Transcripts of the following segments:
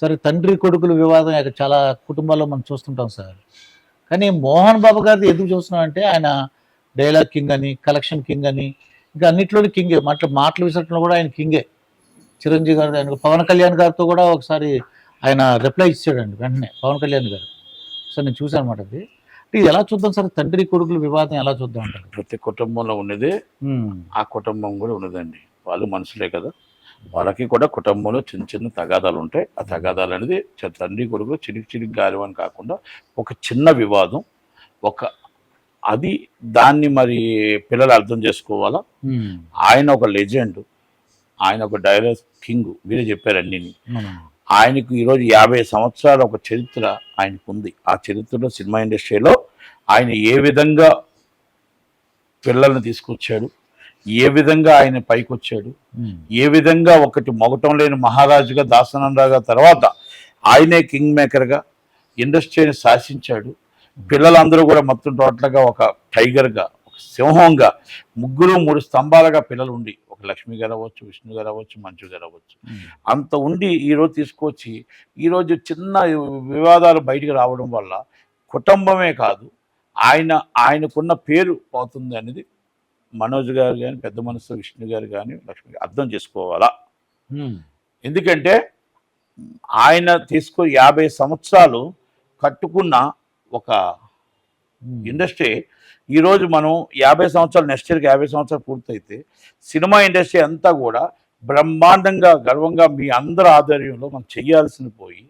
సరే తండ్రి కొడుకుల వివాదం ఇక చాలా కుటుంబాల్లో మనం చూస్తుంటాం సార్. కానీ మోహన్ బాబు గారిది ఎందుకు చూస్తున్నాం అంటే ఆయన డైలాగ్ కింగ్ అని కలెక్షన్ కింగ్ అని ఇంకా అన్నిట్లోనే కింగే మాటలు మాటలు విసరటంలో కూడా ఆయన కింగే చిరంజీవి గారు ఆయన పవన్ కళ్యాణ్ గారితో కూడా ఒకసారి ఆయన రిప్లై ఇచ్చాడండి వెంటనే పవన్ కళ్యాణ్ గారు. సార్ నేను చూశాను అనమాట అది. అంటే ఇది ఎలా చూద్దాం సార్? తండ్రి కొడుకుల వివాదం ఎలా చూద్దాం అంటారు? ప్రతి కుటుంబంలో ఉన్నదే ఆ కుటుంబం కూడా ఉన్నదండి. వాళ్ళు మనుషులే కదా. వాళ్ళకి కూడా కుటుంబంలో చిన్న చిన్న తగాదాలు ఉంటాయి. ఆ తగాదాలు అనేది తండ్రి కొడుకు చిలికి చిలికి గాలి అని కాకుండా ఒక చిన్న వివాదం ఒక అది దాన్ని మరి పిల్లలు అర్థం చేసుకోవాలా? ఆయన ఒక లెజెండ్ ఆయన ఒక డైలాగ్ కింగ్ మీరే చెప్పారు అన్నీ అవును. ఆయనకు ఈరోజు యాభై సంవత్సరాల ఒక చరిత్ర ఆయనకు ఉంది. ఆ చరిత్రలో సినిమా ఇండస్ట్రీలో ఆయన ఏ విధంగా పిల్లల్ని తీసుకొచ్చాడు ఏ విధంగా ఆయన పైకి వచ్చాడు ఉమ్, ఏ విధంగా ఒకటి మొగటం లేని మహారాజుగా దాసనంరాగా తర్వాత ఆయనే కింగ్ మేకర్గా ఇండస్ట్రీని శాసించాడు. పిల్లలందరూ కూడా మొత్తం టోటల్గా ఒక టైగర్గా ఒక సింహంగా ముగ్గురు మూడు స్తంభాలుగా పిల్లలు ఉండి ఒక లక్ష్మి గారు అవ్వచ్చు విష్ణు గారు అవ్వచ్చు మంచు గారు అవ్వచ్చు. అంత ఉండి ఈరోజు తీసుకొచ్చి ఈరోజు చిన్న వివాదాలు బయటికి రావడం వల్ల కుటుంబమే కాదు ఆయన ఆయనకున్న పేరు పోతుంది అనేది మనోజ్ గారు కానీ పెద్ద మనసు విష్ణు గారు కానీ లక్ష్మి అర్థం చేసుకోవాలా? ఎందుకంటే ఆయన తీసుకు యాభై సంవత్సరాలు కట్టుకున్న ఒక ఇండస్ట్రీ. ఈరోజు మనం యాభై సంవత్సరాలు నెక్స్ట్ ఇయర్కి యాభై సంవత్సరాలు పూర్తయితే సినిమా ఇండస్ట్రీ అంతా కూడా బ్రహ్మాండంగా గర్వంగా మీ అందరి ఆధ్వర్యంలో మనం చేయాల్సింది పోయి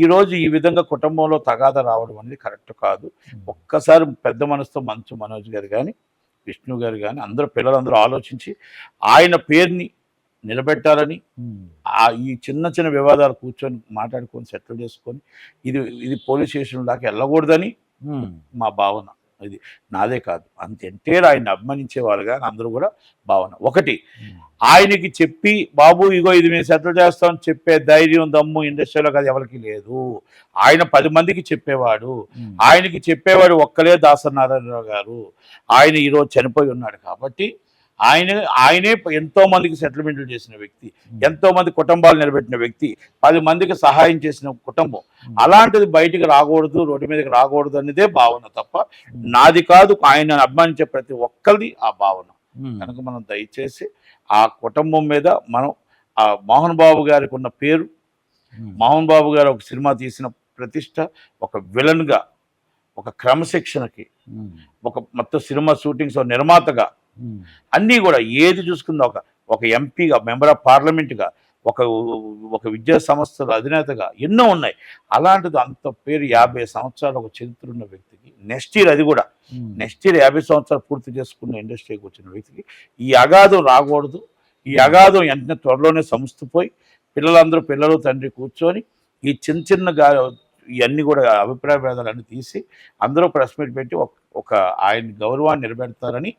ఈరోజు ఈ విధంగా కుటుంబంలో తగాద రావడం అనేది కరెక్ట్ కాదు. ఒక్కసారి పెద్ద మనసుతో మంచు మనోజ్ గారు కానీ విష్ణు గారు కానీ అందరూ పిల్లలందరూ ఆలోచించి ఆయన పేరుని నిలబెట్టాలని ఉమ్, ఆ ఈ చిన్న చిన్న వివాదాలు కూర్చొని మాట్లాడుకొని సెటిల్ చేసుకొని ఇది ఇది పోలీస్ స్టేషన్ దాకా వెళ్ళకూడదని ఉమ్, మా భావన. ఇది నాదే కాదు. అంత ఎంటైర్ ఆయన అభిమానించే వాళ్ళు కానీ అందరూ కూడా భావన. ఒకటి. ఆయనకి చెప్పి బాబు ఇగో ఇది మేము సెటిల్ చేస్తామని చెప్పే ధైర్యం దమ్ము ఇండస్ట్రీలో కాదు ఎవరికి లేదు. ఆయన పది మందికి చెప్పేవాడు. ఆయనకి చెప్పేవాడు ఒక్కలే దాసనారాయణరావు గారు. ఆయన ఈరోజు చనిపోయి ఉన్నాడు కాబట్టి ఆయన ఆయనే ఎంతో మందికి సెటిల్మెంట్లు చేసిన వ్యక్తి ఎంతో మంది కుటుంబాలు నిలబెట్టిన వ్యక్తి పది మందికి సహాయం చేసిన కుటుంబం. అలాంటిది బయటికి రాకూడదు రోడ్డు మీదకి రాకూడదు అనేదే భావన తప్ప నాది కాదు ఆయన అభిమానించే ప్రతి ఒక్కరిది ఆ భావన. కనుక మనం దయచేసి ఆ కుటుంబం మీద మనం ఆ మోహన్ బాబు గారికి ఉన్న పేరు మోహన్ బాబు గారు ఒక సినిమా తీసిన ప్రతిష్ట ఒక విలన్గా ఒక క్రమశిక్షణకి ఒక మొత్తం సినిమా షూటింగ్స్ నిర్మాతగా అన్నీ కూడా ఏది చూసుకుందా ఒక ఒక ఎంపీగా మెంబర్ ఆఫ్ పార్లమెంట్గా ఒక ఒక విద్యా సంస్థల అధినేతగా ఎన్నో ఉన్నాయి. అలాంటిది అంత పేరు యాభై సంవత్సరాలు ఒక చరిత్ర ఉన్న వ్యక్తికి నెక్స్ట్ ఇయర్ అది కూడా. నెక్స్ట్ ఇయర్ యాభై సంవత్సరాలు పూర్తి చేసుకున్న ఇండస్ట్రీకి వచ్చిన వ్యక్తికి ఈ అగాధం రాకూడదు. ఈ అగాధం వెంటనే త్వరలోనే సంస్థపోయి పిల్లలందరూ పిల్లలు తండ్రి కూర్చొని ఈ చిన్న చిన్న గా ఇవన్నీ కూడా అభిప్రాయ భేదాలన్నీ తీసి అందరూ ప్రెస్ మీట్ పెట్టి ఒక ఒక ఆయన గౌరవాన్ని నిలబెడతారని.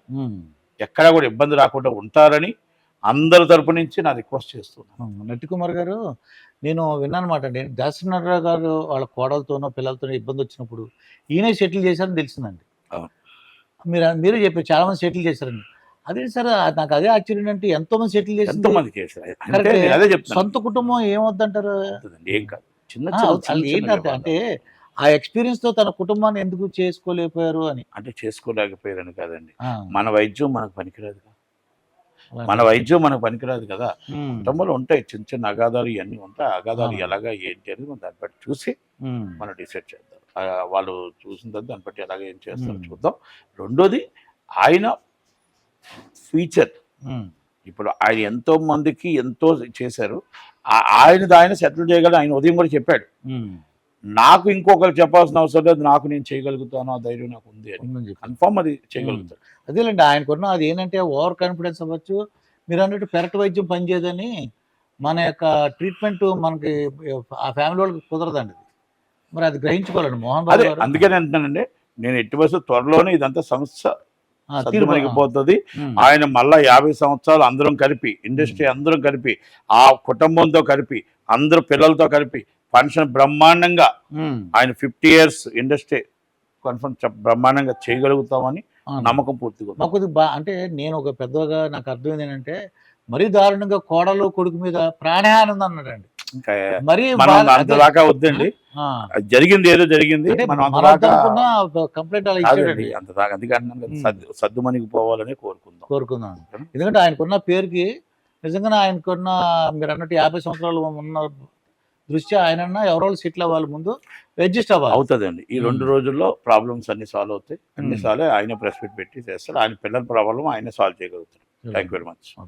ఎక్కడా కూడా ఇబ్బంది రాకుండా ఉంటారని అందరి తరపు నుంచి నా రిక్వెస్ట్ చేస్తున్నాను. నట్టి కుమార్ గారు నేను విన్నాను అనమాట అండి. దాసనారాయణ గారు వాళ్ళ కోడలతోనో పిల్లలతోనో ఇబ్బంది వచ్చినప్పుడు ఈయనే సెటిల్ చేశారని తెలిసిందండి. మీరు మీరు చెప్పారు చాలా మంది సెటిల్ చేశారండి. అదే సార్ నాకు అదే ఆశ్చర్యం అంటే ఎంతో మంది సెటిల్ ఎంతో చేసి మంది చేశారు సొంత కుటుంబం ఏమొద్దంటారు? ఏం కాదు. చిన్న. అంటే ఆ ఎక్స్పీరియన్స్తో తన కుటుంబాన్ని ఎందుకు చేసుకోలేకపోయారు అని. అంటే చేసుకోలేకపోయారని కాదండి. మన వైద్యం మనకు పనికిరాదు. మన వైద్యం మనకు పనికిరాదు కదా. కుటుంబంలో ఉంటాయి చిన్న చిన్న అగాధాలు ఇవన్నీ ఉంటాయి. అగాధాలు. ఎలాగా ఏంటి అనేది మనం దాన్ని బట్టి చూసి మనం డిసైడ్ చేద్దాం. వాళ్ళు చూసిన తర్వాత దాన్ని బట్టి ఎలాగ ఏం చేస్తారో. చూద్దాం. రెండోది ఆయన ఫ్యూచర్. ఇప్పుడు ఆయన ఎంతో మందికి ఎంతో చేశారు. ఆ- ఆయనది ఆయన సెటిల్ చేయగలరు ఆయన ఉదయం కూడా చెప్పాడు. నాకు ఇంకొకరు చెప్పాల్సిన అవసరం లేదు నాకు నేను చేయగలుగుతాను ఆ ధైర్యం నాకు ఉంది అని. కన్ఫామ్ అది చేయగలుగుతాడు అదేలేండి ఆయనకున్న అది ఏంటంటే ఓవర్ కాన్ఫిడెన్స్ అవ్వచ్చు. మీరు అన్నట్టు పెరట్ వైద్యం పనిచేయదని మన యొక్క ట్రీట్మెంట్ మనకి ఆ ఫ్యామిలీ వాళ్ళకి కుదరదండి అది. మరి అది గ్రహించుకోవాలండి. మోహన్ బాబు అదే గారు. అందుకని అంటున్నానండి నేను ఎట్టి బస్సు త్వరలోనే ఇదంతా సంస్థ పోతుంది ఆయన మళ్ళా యాభై సంవత్సరాలు అందరం కలిపి ఇండస్ట్రీ అందరం కలిపి ఆ కుటుంబంతో కలిపి అందరు పిల్లలతో కలిపి ఫంక్షన్ బ్రహ్మాండంగా ఉమ్, ఆయన ఫిఫ్టీ ఇయర్స్ ఇండస్ట్రీ కన్ఫర్మ్ బ్రహ్మాండంగా చేయగలుగుతామని. నమ్మకం పూర్తిగా. మాకు అంటే నేను ఒక పెద్దగా నాకు అర్థమైంది ఏంటంటే మరీ దారుణంగా కోడలు కొడుకు మీద ప్రాణహానం ఉంది అన్నాడండి మరి అంతదాకా వద్దండి. జరిగింది ఏదో జరిగింది. కంప్లైంట్ అంతదాకా. సర్దు సర్దుమణికి పోవాలని కోరుకుందాం. కోరుకున్నాను ఎందుకంటే ఆయనకున్న పేరుకి నిజంగానే ఆయనకున్న మీరు అన్నట్టు యాభై సంవత్సరాలు ఉన్న దృష్ట్యా ఆయన ఎవరో సీట్లు అవ్వాలి ముందు అడ్జస్ట్ అవ్వాలి. అవుతుందండి. ఈ రెండు. రోజుల్లో ప్రాబ్లమ్స్ అన్ని సాల్వ్ అవుతాయి. అన్ని. సాల్వ్ ఆయన ప్రెస్ మీట్ పెట్టి చేస్తారు ఆయన పిల్లల ప్రాబ్లం ఆయన సాల్వ్ చేయగలుగుతారు. Thank you very much